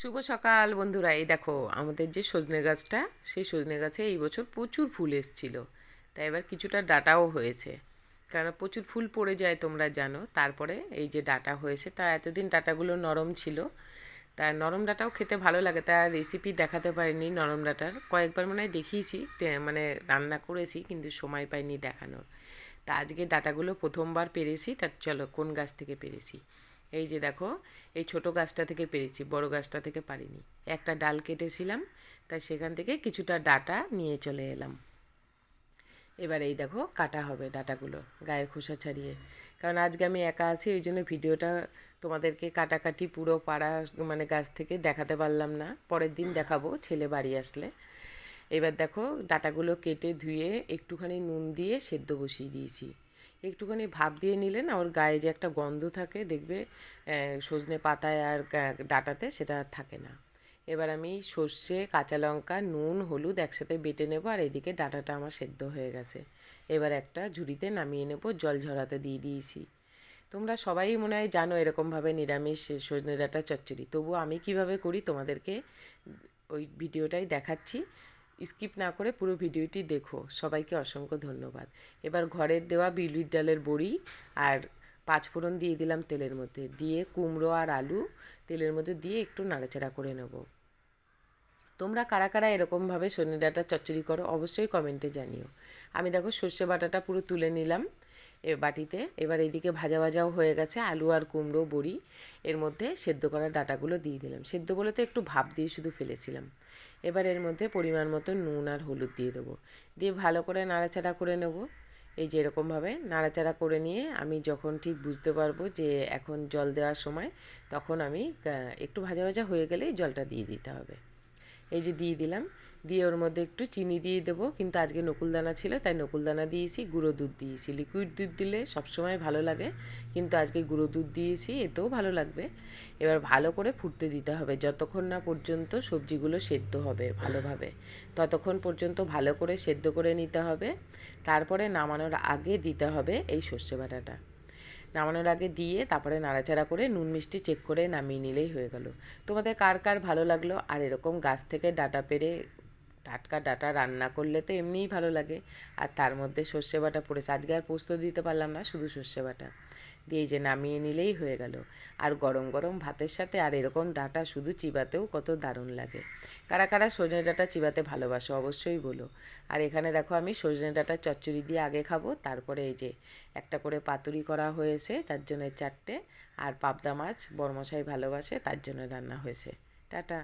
শুভ সকাল বন্ধুরা, এই দেখো আমাদের যে সজনে গাছটা, সেই সজনে গাছে এই বছর প্রচুর ফুল এসছিল। তাই এবার কিছুটা ডাটাও হয়েছে। কারণ প্রচুর ফুল পড়ে যায় তোমরা জানো, তারপরে এই যে ডাটা হয়েছে, তা এতদিন ডাটাগুলো নরম ছিল। তা নরম ডাটাও খেতে ভালো লাগে, তা রেসিপি দেখাতে পারিনি নরম ডাটার। কয়েকবার মনে দেখিয়েছি মানে রান্না করেছি, কিন্তু সময় পাইনি দেখানোর। তা আজকে ডাটাগুলো প্রথমবার পেরেছি, তা চলো কোন গাছ থেকে পেরেছি? এই যে দেখো, এই ছোট গাছটা থেকে পেরেছি, বড় গাছটা থেকে পারিনি। একটা ডাল কেটেছিলাম, তাই সেখান থেকে কিছুটা ডাটা নিয়ে চলে এলাম। এবার এই দেখো, কাটা হবে ডাটাগুলো, গায়ের খোসা ছাড়িয়ে। কারণ আজকে আমি একা আছি, ওই জন্য ভিডিওটা তোমাদেরকে কাটাকাটি পুরো পাড়া মানে গাছ থেকে দেখাতে পারলাম না। পরের দিন দেখাবো ছেলে বাড়ি আসলে। এবার দেখো, ডাটাগুলো কেটে ধুয়ে একটুখানি নুন দিয়ে সেদ্ধ বসিয়ে দিয়েছি। একটুখানি ভাপ দিয়ে নিলে না ওর গায়ে যে একটা গন্ধ থাকে, দেখবে সজনে পাতায় আর ডাটাতে সেটা থাকে না। এবার আমি সর্ষে, কাঁচা লঙ্কা, নুন, হলুদ একসাথে বেটে নেব আর এদিকে ডাটাটা আমার সেদ্ধ হয়ে গেছে। এবার একটা ঝুড়িতে নামিয়ে নেব, জল ঝরাতে দিয়ে দিয়েছি। তোমরা সবাই মনে হয় জানো এরকমভাবে নিরামিষ সজনে ডাঁটা চচ্চড়ি। তবু আমি কীভাবে করি তোমাদেরকে ওই ভিডিওটাই দেখাচ্ছি। স্কিপ না করে পুরো ভিডিওটি দেখো। সবাইকে অসংখ্য ধন্যবাদ। এবার ঘরের দেওয়া বিউলির ডালের বড়ি আর পাঁচফোড়ন দিয়ে দিলাম তেলের মধ্যে। দিয়ে কুমড়ো আর আলু তেলের মধ্যে দিয়ে একটু নাড়াচাড়া করে নেব। তোমরা কারা কারা এরকমভাবে সজনে ডাঁটা চচ্চড়ি করো অবশ্যই কমেন্টে জানিও। আমি দেখো সর্ষে বাটাটা পুরো তুলে নিলাম। এ বাটিতে। এবার এইদিকে ভাজা ভাজাও হয়ে গেছে আলু আর কুমড়ো, বড়ি। এর মধ্যে সেদ্ধ করা ডাটাগুলো দিয়ে দিলাম। সেদ্ধ বলে একটু ভাপ দিয়ে শুধু ফেলেছিলাম। এবার এর মধ্যে পরিমাণ মতো নুন আর হলুদ দিয়ে দেবো। দিয়ে ভালো করে নাড়াচাড়া করে নেব। এই যে এরকমভাবে নাড়াচাড়া করে নিয়ে আমি যখন ঠিক বুঝতে পারব যে এখন জল দেওয়ার সময়, তখন আমি একটু ভাজা ভাজা হয়ে গেলেই জলটা দিয়ে দিতে হবে। এই যে দিয়ে দিলাম। দিয়ে ওর মধ্যে একটু চিনি দিয়ে দেবো। কিন্তু আজকে নকুলদানা ছিল, তাই নকুলদানা দিয়েছি, গুঁড়ো দুধ দিয়েছি। লিকুইড দুধ দিলে সবসময় ভালো লাগে, কিন্তু আজকে গুঁড়ো দুধ দিয়েছি, এতেও ভালো লাগবে। এবার ভালো করে ফুটতে দিতে হবে। যতক্ষণ না পর্যন্ত সবজিগুলো সেদ্ধ হবে ভালোভাবে, ততক্ষণ পর্যন্ত ভালো করে সেদ্ধ করে নিতে হবে। তারপরে নামানোর আগে দিতে হবে এই সর্ষে বাটাটা। নামানোর আগে দিয়ে তারপরে নাড়াচাড়া করে নুন মিষ্টি চেক করে নামিয়ে নিলেই হয়ে গেল। তোমাদের কার কার ভালো লাগল? আর এরকম গাছ থেকে ডাটা পেরে টাটকা ডাটা রান্না করলে তো এমনিই ভালো লাগে। আর তার মধ্যে সর্ষে বাটা পড়েছে। আজকে আর পোস্ত দিতে পারলাম না, শুধু সর্ষে বাটা। দিয়ে যে নামিয়ে নিলেই হয়ে গেল। আর গরম গরম ভাতের সাথে আর এরকম ডাটা শুধু চিবাতেও কত দারুণ লাগে। কারা কারা সজনে ডাঁটা চিবাতে ভালোবাসো অবশ্যই বলো। আর এখানে দেখো আমি সজনে ডাঁটা চচ্চড়ি দিয়ে আগে খাব, তারপরে এই যে একটা করে পাতুরি করা হয়েছে, তার জন্য চারটে। আর পাবদা মাছ বরমশাই ভালোবাসে, তার জন্য রান্না হয়েছে। টাটা।